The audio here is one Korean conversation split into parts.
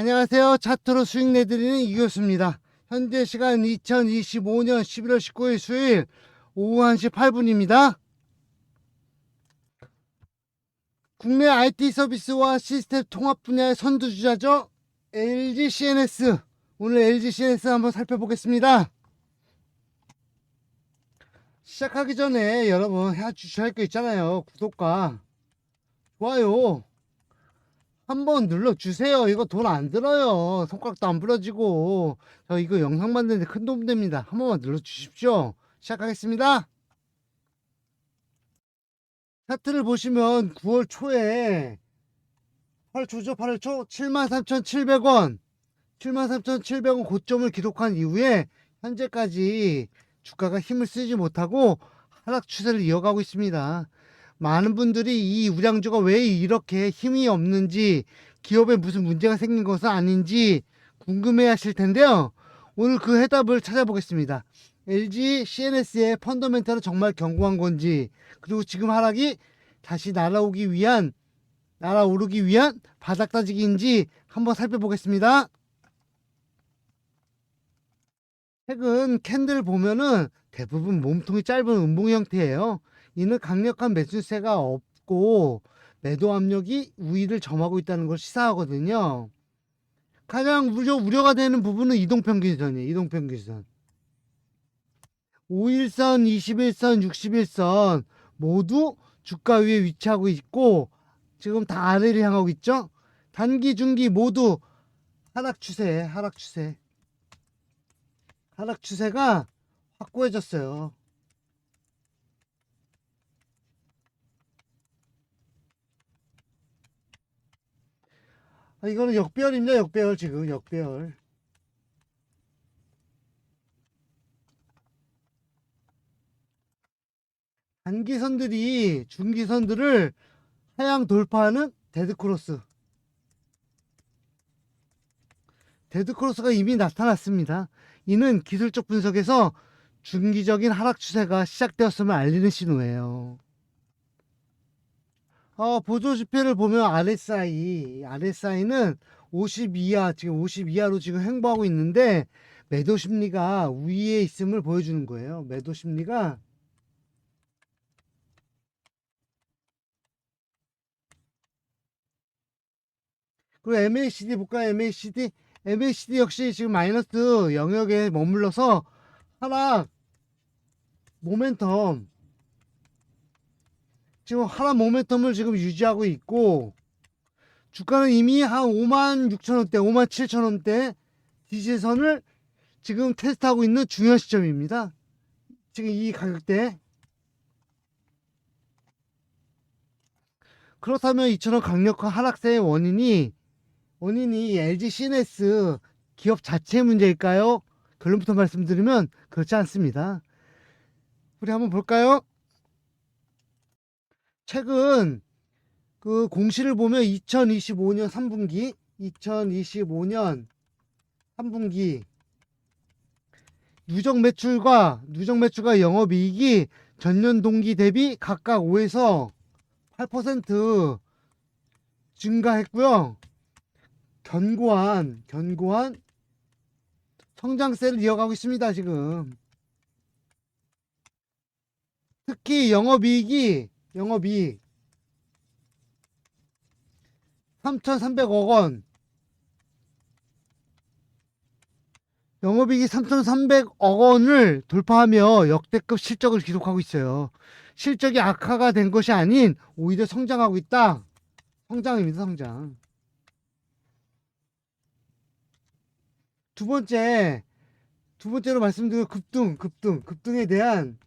안녕하세요. 차트로 수익 내드리는 이 교수입니다. 현재 시간 2025년 11월 19일 수요일 오후 1시 8분입니다. 국내 IT 서비스와 시스템 통합 분야의 선두주자죠. LG CNS. 오늘 LG CNS 한번 살펴보겠습니다. 시작하기 전에 여러분 해주셔야 할 거 있잖아요. 구독과 좋아요. 한번 눌러주세요. 이거 돈 안 들어요. 손가락도 안 부러지고. 저 이거 영상 만드는데 큰 도움 됩니다. 한 번만 눌러주십시오. 시작하겠습니다. 차트를 보시면 9월 초에 8초죠, 8월 초 73,700원. 73,700원 고점을 기록한 이후에 현재까지 주가가 힘을 쓰지 못하고 하락 추세를 이어가고 있습니다. 많은 분들이 이 우량주가 왜 이렇게 힘이 없는지 기업에 무슨 문제가 생긴 것은 아닌지 궁금해 하실 텐데요. 오늘 그 해답을 찾아보겠습니다. LG CNS의 펀더멘탈은 정말 견고한 건지 그리고 지금 하락이 다시 날아오기 위한 날아오르기 위한 바닥 따지기인지 한번 살펴보겠습니다. 최근 캔들 보면은 대부분 몸통이 짧은 음봉 형태예요. 이는 강력한 매수세가 없고 매도 압력이 우위를 점하고 있다는 걸 시사하거든요. 가장 우려, 우려가 되는 부분은 이동평균선이에요. 이동평균선. 5일선, 21선, 61선 모두 주가 위에 위치하고 있고 지금 다 아래를 향하고 있죠. 단기, 중기 모두 하락 추세, 하락 추세. 하락 추세가 확고해졌어요. 아, 이거는 역배열입니다. 역배열 지금 역배열. 단기선들이 중기선들을 하향 돌파하는 데드크로스. 데드크로스가 이미 나타났습니다. 이는 기술적 분석에서 중기적인 하락 추세가 시작되었음을 알리는 신호예요. 어, 보조 지표를 보면 RSI, RSI는 50 이하, 지금 50 이하로 지금 횡보하고 있는데 매도 심리가 위에 있음을 보여주는 거예요. 매도 심리가 그리고 MACD 볼까요? MACD, MACD 역시 지금 마이너스 영역에 머물러서 하락 모멘텀 지금 하락 모멘텀을 지금 유지하고 있고 주가는 이미 한 5만 6천 원대, 5만 7천 원대 지지선을 지금 테스트하고 있는 중요한 시점입니다. 지금 이 가격대 그렇다면 이처럼 강력한 하락세의 원인이 원인이 LG CNS 기업 자체의 문제일까요? 결론부터 말씀드리면 그렇지 않습니다. 우리 한번 볼까요? 최근 그 공시를 보면 2025년 3분기, 2025년 3분기 누적 매출과 누적 매출과 영업 이익이 전년 동기 대비 각각 5에서 8% 증가했고요. 견고한 견고한 성장세를 이어가고 있습니다. 지금 특히 영업 이익이 영업이익 3,300억 원 영업이익이 3,300억 원을 돌파하며 역대급 실적을 기록하고 있어요. 실적이 악화가 된 것이 아닌 오히려 성장하고 있다. 성장입니다, 성장. 두 번째, 두 번째로 말씀드린 급등, 급등, 급등에 대한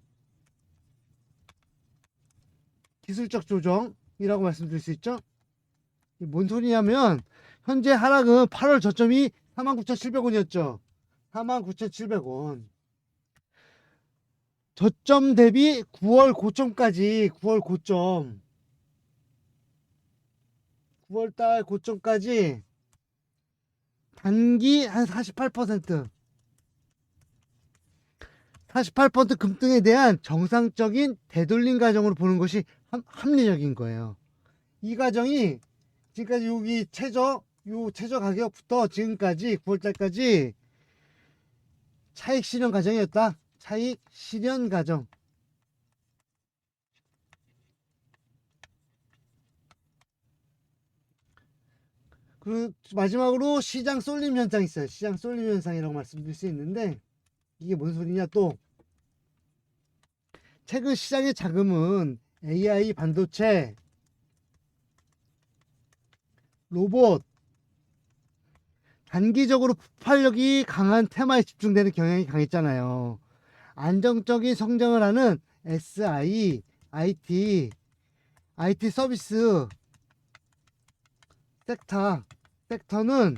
기술적 조정이라고 말씀드릴 수 있죠. 뭔 소리냐면 현재 하락은 8월 저점이 49,700원이었죠. 49,700원. 저점 대비 9월 고점까지 9월 고점 9월 달 고점까지 단기 한 48% 48% 급등에 대한 정상적인 되돌림 과정으로 보는 것이 합- 합리적인 거예요. 이 과정이 지금까지 여기 최저 요 최저 가격부터 지금까지 9월달까지 차익 실현 과정이었다. 차익 실현 과정. 그리고 마지막으로 시장 쏠림 현상 있어요. 시장 쏠림 현상이라고 말씀드릴 수 있는데 이게 뭔 소리냐 또 최근 시장의 자금은 AI 반도체, 로봇, 단기적으로 폭발력이 강한 테마에 집중되는 경향이 강했잖아요. 안정적인 성장을 하는 SI, IT, IT 서비스 섹터, 섹터는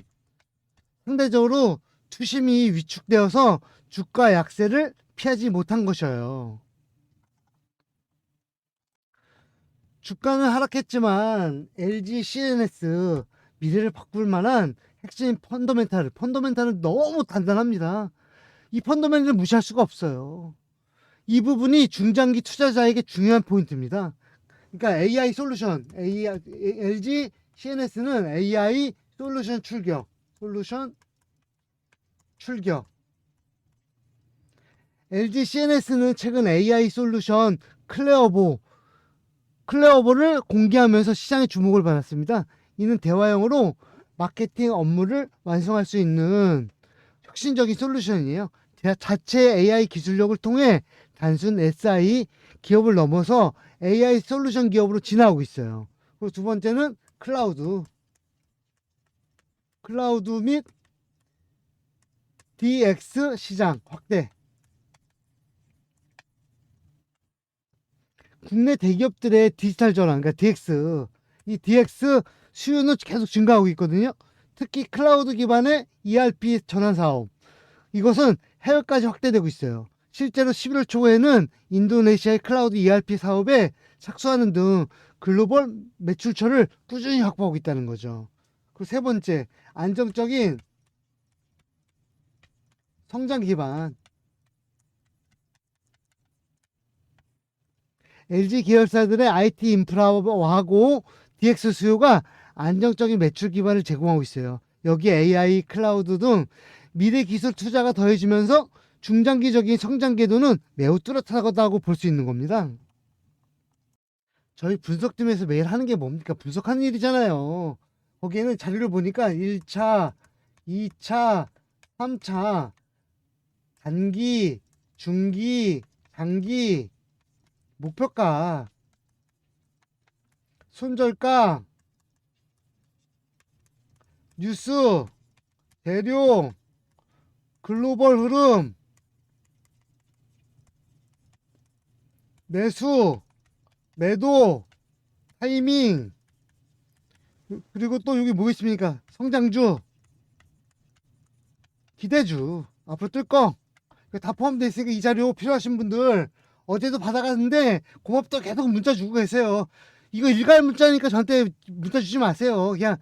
상대적으로 투심이 위축되어서 주가 약세를 피하지 못한 것이에요. 주가는 하락했지만 LG CNS 미래를 바꿀 만한 핵심 펀더멘탈, 펀더멘탈은 너무 단단합니다. 이 펀더멘탈을 무시할 수가 없어요. 이 부분이 중장기 투자자에게 중요한 포인트입니다. 그러니까 AI 솔루션, AI, LG CNS는 AI 솔루션 출격, 솔루션 출격. LG CNS는 최근 AI 솔루션 클레어보, 클레어보를 공개하면서 시장의 주목을 받았습니다. 이는 대화형으로 마케팅 업무를 완성할 수 있는 혁신적인 솔루션이에요. 자- 자체 AI 기술력을 통해 단순 SI 기업을 넘어서 AI 솔루션 기업으로 진화하고 있어요. 그리고 두 번째는 클라우드. 클라우드 및 DX 시장 확대. 국내 대기업들의 디지털 전환, 그러니까 DX, 이 DX 수요는 계속 증가하고 있거든요. 특히 클라우드 기반의 ERP 전환 사업. 이것은 해외까지 확대되고 있어요. 실제로 11월 초에는 인도네시아의 클라우드 ERP 사업에 착수하는 등 글로벌 매출처를 꾸준히 확보하고 있다는 거죠. 그리고 세 번째, 안정적인 성장 기반. LG 계열사들의 IT 인프라하고 DX 수요가 안정적인 매출 기반을 제공하고 있어요. 여기에 AI, 클라우드 등 미래 기술 투자가 더해지면서 중장기적인 성장 궤도는 매우 뚜렷하다고 볼 수 있는 겁니다. 저희 분석팀에서 매일 하는 게 뭡니까? 분석하는 일이잖아요. 거기에는 자료를 보니까 1차, 2차, 3차, 단기, 중기, 장기, 목표가, 손절가, 뉴스, 대룡, 글로벌 흐름, 매수, 매도, 타이밍, 그리고 또 여기 뭐 있습니까? 성장주, 기대주, 앞으로 뜰 거. 다 포함되어 있으니까 이 자료 필요하신 분들 어제도 받아갔는데 고맙다고 계속 문자 주고 계세요. 이거 일괄 문자니까 저한테 문자 주지 마세요. 그냥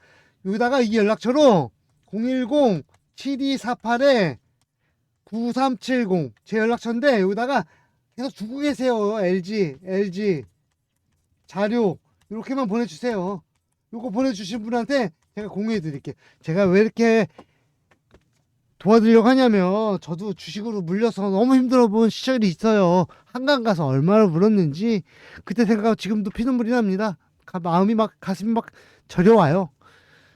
여기다가 이 연락처로 010-7248에 9370 제 연락처인데 여기다가 계속 주고 계세요. LG, LG 자료 이렇게만 보내주세요. 요거 보내주신 분한테 제가 공유해 드릴게요. 제가 왜 이렇게 도와드리려고 하냐면 저도 주식으로 물려서 너무 힘들어 본 시절이 있어요. 한강 가서 얼마나 물었는지 그때 생각하면 지금도 피눈물이 납니다. 가- 마음이 막 가슴이 막 저려와요.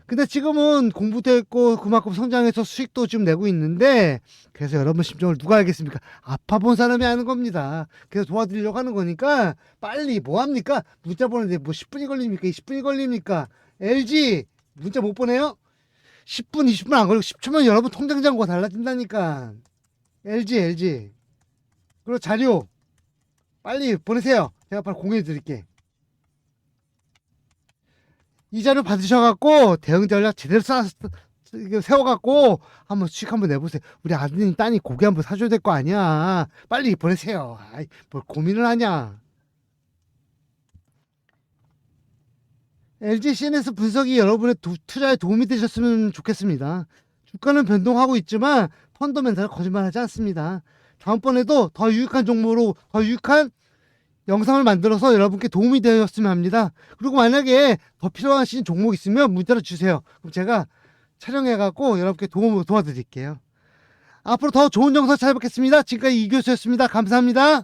근데 지금은 공부도 했고 그만큼 성장해서 수익도 지금 내고 있는데 그래서 여러분 심정을 누가 알겠습니까? 아파 본 사람이 아는 겁니다. 그래서 도와드리려고 하는 거니까 빨리 뭐 합니까? 문자 보내는데 뭐 10분이 걸립니까? 20분이 걸립니까? LG 문자 못 보내요? 10분, 20분 안 걸리고 10초면 여러분 통장 잔고가 달라진다니까. LG, LG. 그리고 자료 빨리 보내세요. 제가 바로 공유해 드릴게. 이 자료 받으셔갖고 대응 전략 제대로 쌓 이거 세워갖고 한번 수익 한번 내보세요. 우리 아드님 따님 고기 한번 사줘야 될 거 아니야. 빨리 보내세요. 아이, 뭘 고민을 하냐. LG CNS 분석이 여러분의 도- 투자에 도움이 되셨으면 좋겠습니다. 주가는 변동하고 있지만 펀더멘탈은 거짓말하지 않습니다. 다음번에도 더 유익한 종목으로 더 유익한 영상을 만들어서 여러분께 도움이 되었으면 합니다. 그리고 만약에 더 필요하신 종목 있으면 문자로 주세요. 그럼 제가 촬영해갖고 여러분께 도움을 도와드릴게요. 앞으로 더 좋은 영상 찾아뵙겠습니다. 지금까지 이 교수였습니다. 감사합니다.